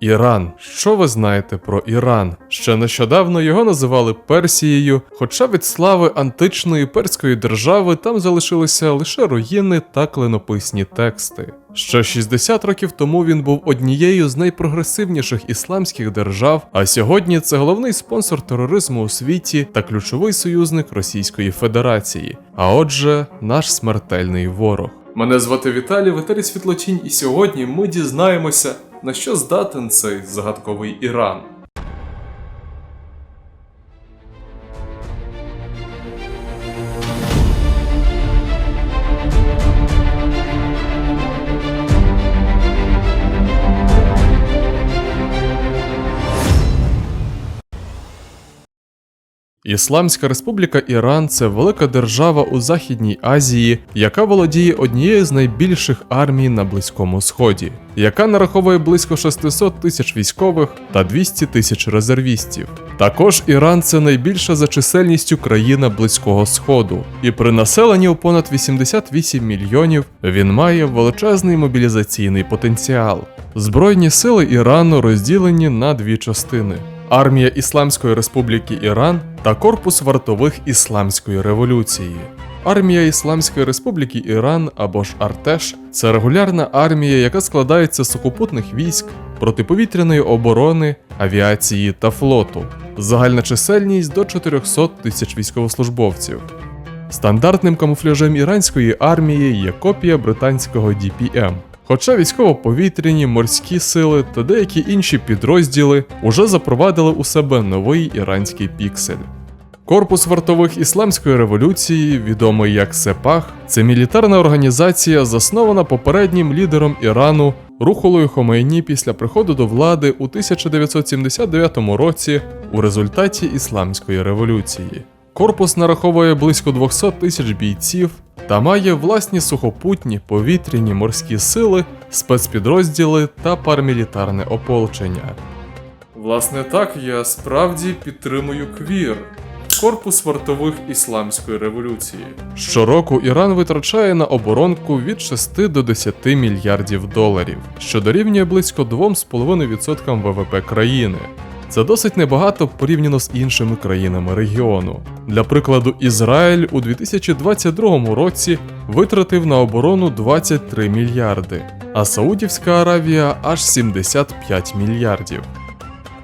Іран. Що ви знаєте про Іран? Ще нещодавно його називали Персією, хоча від слави античної перської держави там залишилися лише руїни та клинописні тексти. Ще 60 років тому він був однією з найпрогресивніших ісламських держав, а сьогодні це головний спонсор тероризму у світі та ключовий союзник Російської Федерації, а отже, наш смертельний ворог. Мене звати Віталій Віталій Світлотінь, і сьогодні ми дізнаємося, на що здатен цей загадковий Іран. Ісламська Республіка Іран це велика держава у Західній Азії, яка володіє однією з найбільших армій на Близькому Сході, яка нараховує близько 600 тисяч військових та 200 тисяч резервістів. Також Іран це найбільша за чисельністю країна Близького Сходу, і при населенні у понад 88 мільйонів він має величезний мобілізаційний потенціал. Збройні сили Ірану розділені на дві частини. Армія Ісламської Республіки Іран та Корпус вартових Ісламської революції. Армія Ісламської Республіки Іран або ж Артеш це регулярна армія, яка складається з сухопутних військ, протиповітряної оборони, авіації та флоту. Загальна чисельність до 400 тисяч військовослужбовців. Стандартним камуфляжем іранської армії є копія британського DPM. Хоча військово-повітряні, морські сили та деякі інші підрозділи уже запровадили у себе новий іранський піксель. Корпус вартових ісламської революції, відомий як Сепах, це мілітарна організація, заснована попереднім лідером Ірану Рухолою Хомейні після приходу до влади у 1979 році у результаті Ісламської революції. Корпус нараховує близько 200 тисяч бійців та має власні сухопутні, повітряні морські сили, спецпідрозділи та парамілітарне ополчення. Власне так, я справді підтримую квір. Корпус вартових ісламської революції. Щороку Іран витрачає на оборонку від 6 до 10 мільярдів доларів, що дорівнює близько 2,5% ВВП країни. Це досить небагато порівняно з іншими країнами регіону. Для прикладу, Ізраїль у 2022 році витратив на оборону 23 мільярди, а Саудівська Аравія аж 75 мільярдів.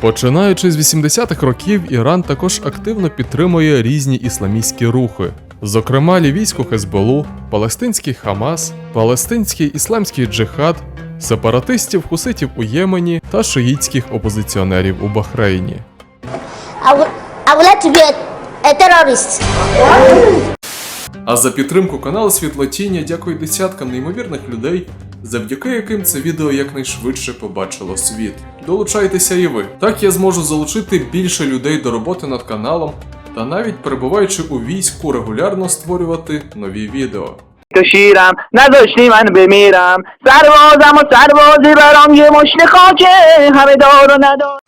Починаючи з 80-х років, Іран також активно підтримує різні ісламістські рухи, зокрема лівійську Хезболу, палестинський Хамас, палестинський ісламський джихад, сепаратистів хуситів у Ємені та шиїтських опозиціонерів у Бахрейні. I would, I would like to be a, a terrorist. А за підтримку каналу Світлотіння дякую десяткам неймовірних людей, завдяки яким це відео якнайшвидше побачило світ. Долучайтеся і ви. Так я зможу залучити більше людей до роботи над каналом та навіть перебуваючи у війську регулярно створювати нові відео. کشیرم نذاشتی من بمیرم سربازم و سربازی برام یه مشت خاکه همه دار و ندار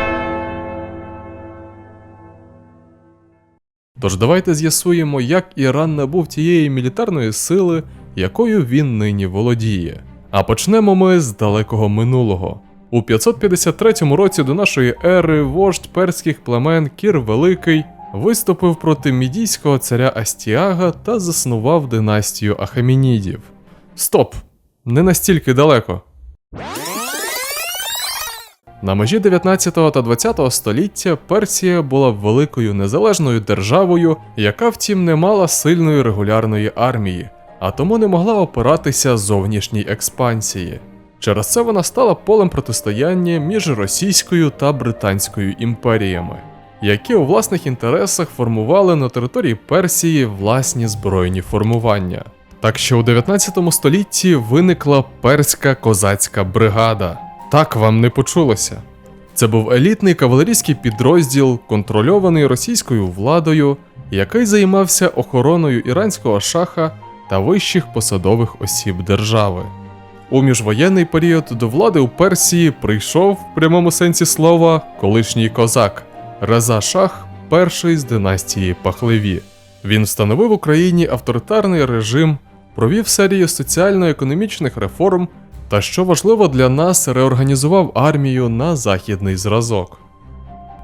Тож давайте з'ясуємо, як Іран набув тієї мілітарної сили, якою він нині володіє. А почнемо ми з далекого минулого. У 553 році до нашої ери вождь перських племен Кір Великий виступив проти мідійського царя Астіага та заснував династію Ахемінідів. Стоп! Не настільки далеко. На межі 19 та 20 століття Персія була великою незалежною державою, яка втім не мала сильної регулярної армії, а тому не могла опиратися зовнішній експансії. Через це вона стала полем протистояння між Російською та Британською імперіями, які у власних інтересах формували на території Персії власні збройні формування. Так що у 19 столітті виникла перська козацька бригада. Так вам не почулося. Це був елітний кавалерійський підрозділ, контрольований російською владою, який займався охороною іранського шаха та вищих посадових осіб держави. У міжвоєнний період до влади у Персії прийшов в прямому сенсі слова колишній козак Реза Шах, перший з династії Пахлеві. Він встановив в Україні авторитарний режим, провів серію соціально-економічних реформ та що важливо для нас, реорганізував армію на західний зразок.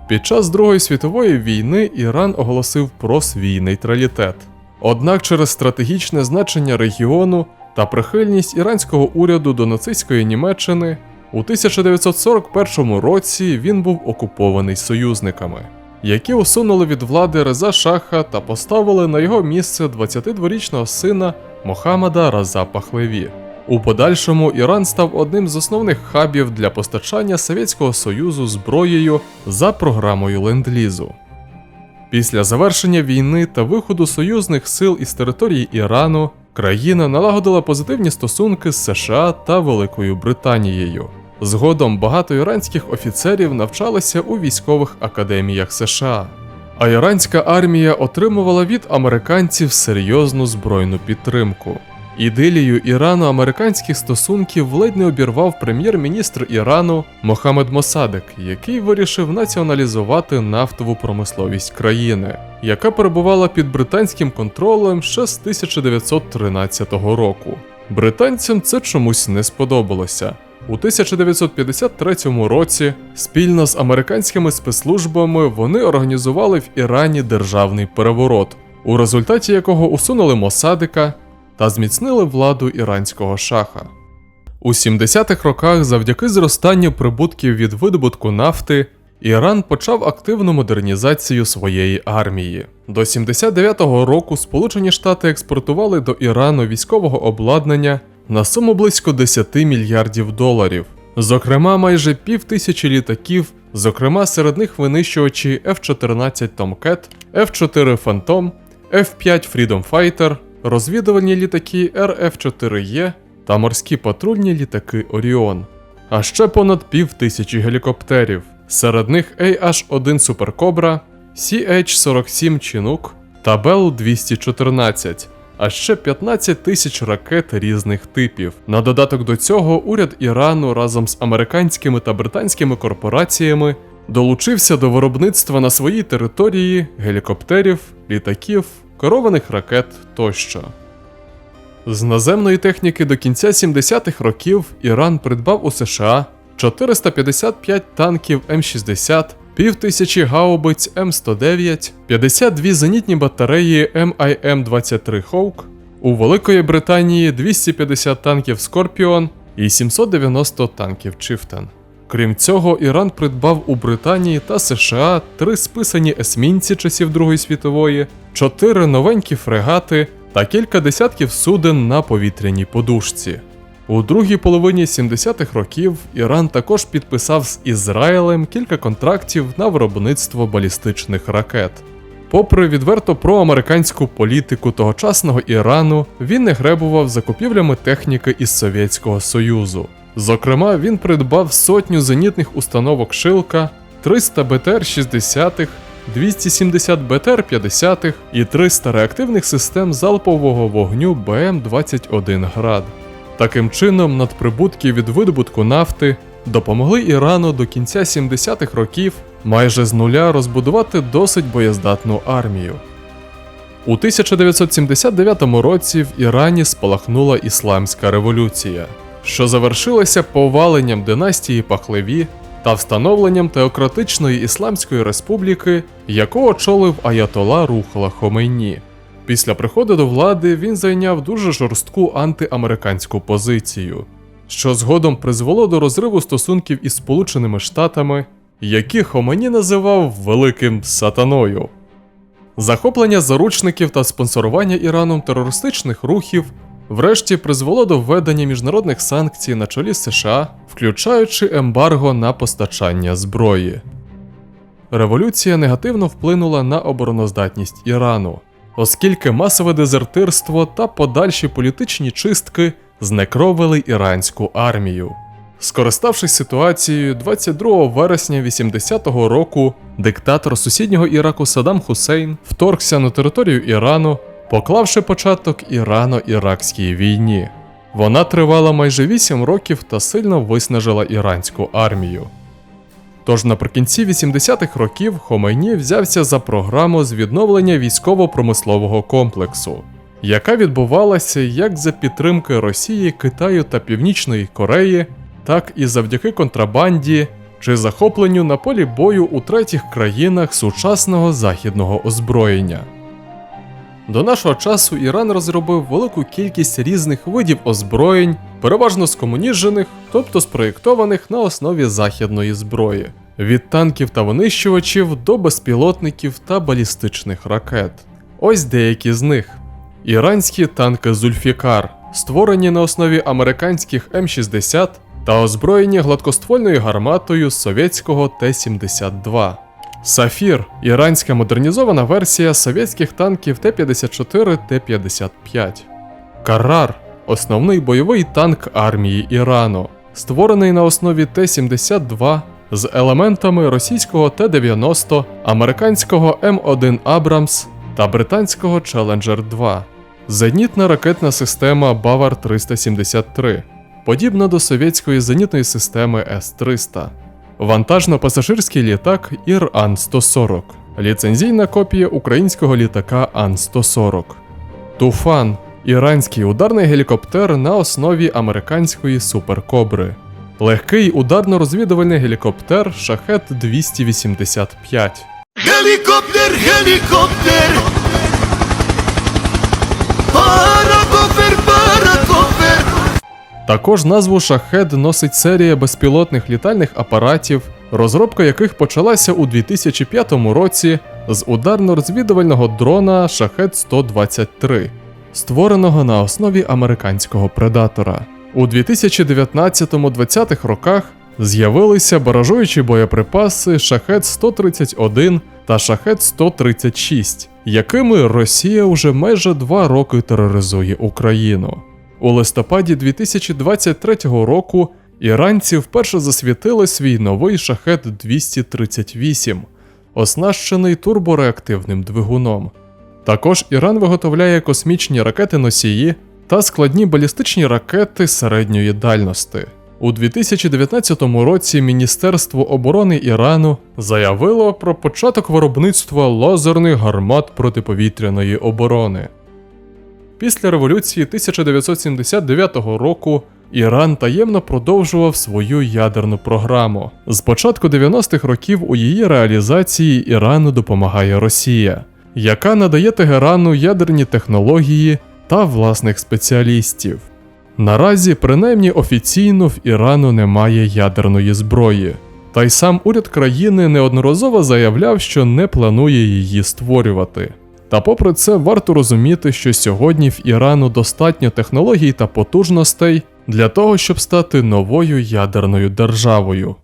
Під час Другої світової війни Іран оголосив про свій нейтралітет. Однак через стратегічне значення регіону та прихильність іранського уряду до нацистської Німеччини у 1941 році він був окупований союзниками, які усунули від влади Реза Шаха та поставили на його місце 22-річного сина Мохаммада Раза Пахлеві. У подальшому Іран став одним з основних хабів для постачання Совєтського Союзу зброєю за програмою Ленд-Лізу. Після завершення війни та виходу союзних сил із території Ірану країна налагодила позитивні стосунки з США та Великою Британією. Згодом багато іранських офіцерів навчалися у військових академіях США. А іранська армія отримувала від американців серйозну збройну підтримку. Ідилію Ірано-американських стосунків ледь не обірвав прем'єр-міністр Ірану Мохамед Мосадек, який вирішив націоналізувати нафтову промисловість країни, яка перебувала під британським контролем ще з 1913 року. Британцям це чомусь не сподобалося. У 1953 році спільно з американськими спецслужбами вони організували в Ірані державний переворот, у результаті якого усунули Мосадика та зміцнили владу іранського шаха. У 70-х роках, завдяки зростанню прибутків від видобутку нафти, Іран почав активну модернізацію своєї армії. До 79-го року Сполучені Штати експортували до Ірану військового обладнання на суму близько 10 мільярдів доларів, зокрема майже пів тисячі літаків, зокрема серед них винищувачі F-14 Tomcat, F-4 Phantom, F-5 Freedom Fighter, розвідувальні літаки RF-4E та морські патрульні літаки Оріон, а ще понад пів тисячі гелікоптерів. Серед них AH-1 Super Cobra, CH-47 Chinook та Bell 214, а ще 15 тисяч ракет різних типів. На додаток до цього уряд Ірану разом з американськими та британськими корпораціями долучився до виробництва на своїй території гелікоптерів, літаків, керованих ракет тощо. З наземної техніки до кінця 70-х років Іран придбав у США 455 танків М60, півтисячі гаубиць М109, 52 зенітні батареї MIM-23 Hawk, у Великої Британії 250 танків Scorpion і 790 танків Chieftain. Крім цього, Іран придбав у Британії та США три списані есмінці часів Другої світової, чотири новенькі фрегати та кілька десятків суден на повітряній подушці. У другій половині 70-х років Іран також підписав з Ізраїлем кілька контрактів на виробництво балістичних ракет. Попри відверто проамериканську політику тогочасного Ірану, він не гребував закупівлями техніки із Совєтського Союзу. Зокрема, він придбав сотню зенітних установок Шилка, 300 БТР-60, 270 БТР-50 і 300 реактивних систем залпового вогню БМ-21 Град. Таким чином, надприбутки від видобутку нафти допомогли Ірану до кінця 70-х років майже з нуля розбудувати досить боєздатну армію. У 1979 році в Ірані спалахнула Ісламська революція, що завершилася поваленням династії Пахлеві та встановленням теократичної Ісламської республіки, яку очолив Аятола Рухла Хомейні. Після приходу до влади він зайняв дуже жорстку антиамериканську позицію, що згодом призвело до розриву стосунків із Сполученими Штатами, які Хомені називав Великим Сатаною. Захоплення заручників та спонсорування Іраном терористичних рухів врешті призвело до введення міжнародних санкцій на чолі США, включаючи ембарго на постачання зброї. Революція негативно вплинула на обороноздатність Ірану, оскільки масове дезертирство та подальші політичні чистки знекровили іранську армію. Скориставшись ситуацією, 22 вересня 80-го року диктатор сусіднього Іраку Саддам Хусейн вторгся на територію Ірану, поклавши початок Ірано-Іракській війні. Вона тривала майже 8 років та сильно виснажила іранську армію. Тож наприкінці 80-х років Хомейні взявся за програму з відновлення військово-промислового комплексу, яка відбувалася як за підтримки Росії, Китаю та Північної Кореї, так і завдяки контрабанді чи захопленню на полі бою у третіх країнах сучасного західного озброєння. До нашого часу Іран розробив велику кількість різних видів озброєнь, переважно скомуніжених, тобто спроєктованих на основі західної зброї, від танків та винищувачів до безпілотників та балістичних ракет. Ось деякі з них: іранські танки Зульфікар, створені на основі американських М60 та озброєні гладкоствольною гарматою совєтського Т-72. Сафір іранська модернізована версія совєтських танків Т-54 Т-55. Карар основний бойовий танк армії Ірану, створений на основі Т-72 з елементами російського Т-90, американського М1 Абрамс та британського Challenger 2. Зенітна ракетна система Бавар 373, подібна до совєтської зенітної системи С-300. Вантажно-пасажирський літак Ір-Ан-140, ліцензійна копія українського літака Ан-140. Туфан іранський ударний гелікоптер на основі американської суперкобри. Легкий ударно-розвідувальний гелікоптер Шахет 285. Helikopter, helikopter Паракофер, паракофер Також назву Шахед носить серія безпілотних літальних апаратів, розробка яких почалася у 2005 році з ударно-розвідувального дрона Шахед 123, створеного на основі американського предатора. У 2019-20 роках з'явилися баражуючі боєприпаси Шахед 131 та Шахед 136, якими Росія вже майже два роки тероризує Україну. У листопаді 2023 року іранці вперше засвітили свій новий шахет 238, оснащений турбореактивним двигуном. Також Іран виготовляє космічні ракети-носії та складні балістичні ракети середньої дальності. У 2019 році Міністерство оборони Ірану заявило про початок виробництва лазерних гармат протиповітряної оборони. Після революції 1979 року Іран таємно продовжував свою ядерну програму. З початку 90-х років у її реалізації Ірану допомагає Росія, яка надає Тегерану ядерні технології та власних спеціалістів. Наразі, принаймні офіційно, в Ірану немає ядерної зброї. Та й сам уряд країни неодноразово заявляв, що не планує її створювати. Та попри це, варто розуміти, що сьогодні в Ірану достатньо технологій та потужностей для того, щоб стати новою ядерною державою.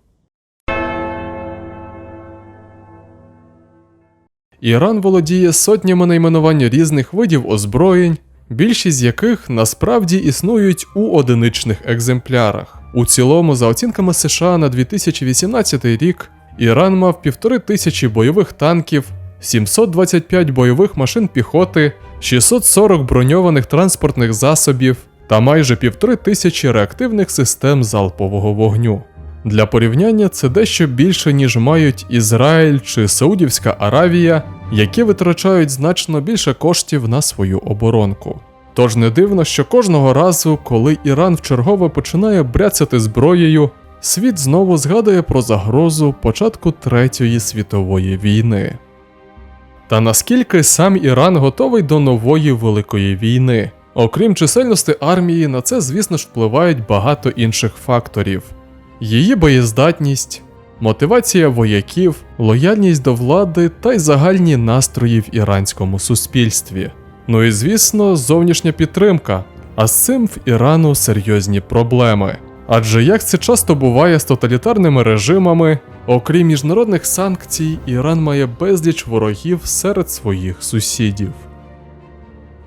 Іран володіє сотнями найменувань різних видів озброєнь, більшість з яких насправді існують у одиничних екземплярах. У цілому, за оцінками США на 2018 рік, Іран мав півтори тисячі бойових танків, 725 бойових машин піхоти, 640 броньованих транспортних засобів та майже півтори тисячі реактивних систем залпового вогню. Для порівняння це дещо більше, ніж мають Ізраїль чи Саудівська Аравія, які витрачають значно більше коштів на свою оборонку. Тож не дивно, що кожного разу, коли Іран вчергове починає бряцати зброєю, світ знову згадує про загрозу початку Третьої світової війни. Та наскільки сам Іран готовий до нової великої війни? Окрім чисельності армії, на це, звісно ж, впливають багато інших факторів: її боєздатність, мотивація вояків, лояльність до влади та й загальні настрої в іранському суспільстві. Ну і звісно, зовнішня підтримка. А з цим в Ірану серйозні проблеми. Адже як це часто буває з тоталітарними режимами, окрім міжнародних санкцій, Іран має безліч ворогів серед своїх сусідів.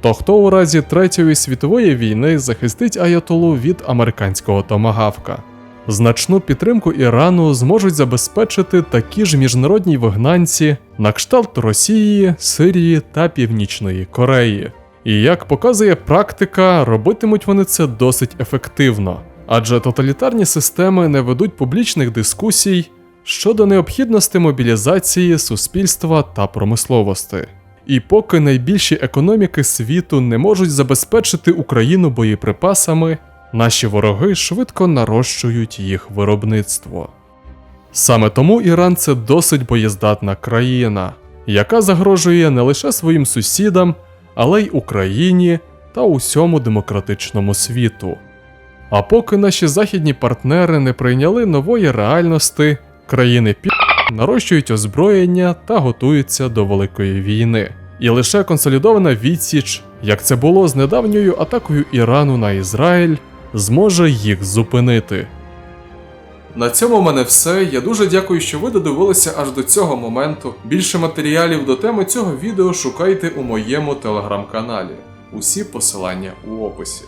То хто у разі Третьої світової війни захистить Аятолу від американського томагавка? Значну підтримку Ірану зможуть забезпечити такі ж міжнародні вигнанці на кшталт Росії, Сирії та Північної Кореї. І як показує практика, робитимуть вони це досить ефективно, адже тоталітарні системи не ведуть публічних дискусій щодо необхідності мобілізації суспільства та промисловості. І поки найбільші економіки світу не можуть забезпечити Україну боєприпасами, наші вороги швидко нарощують їх виробництво. Саме тому Іран це досить боєздатна країна, яка загрожує не лише своїм сусідам, але й Україні та усьому демократичному світу. А поки наші західні партнери не прийняли нової реальності, країни пі нарощують озброєння та готуються до великої війни. І лише консолідована відсіч, як це було з недавньою атакою Ірану на Ізраїль, зможе їх зупинити. На цьому в мене все. Я дуже дякую, що ви додивилися аж до цього моменту. Більше матеріалів до теми цього відео шукайте у моєму телеграм-каналі. Усі посилання у описі.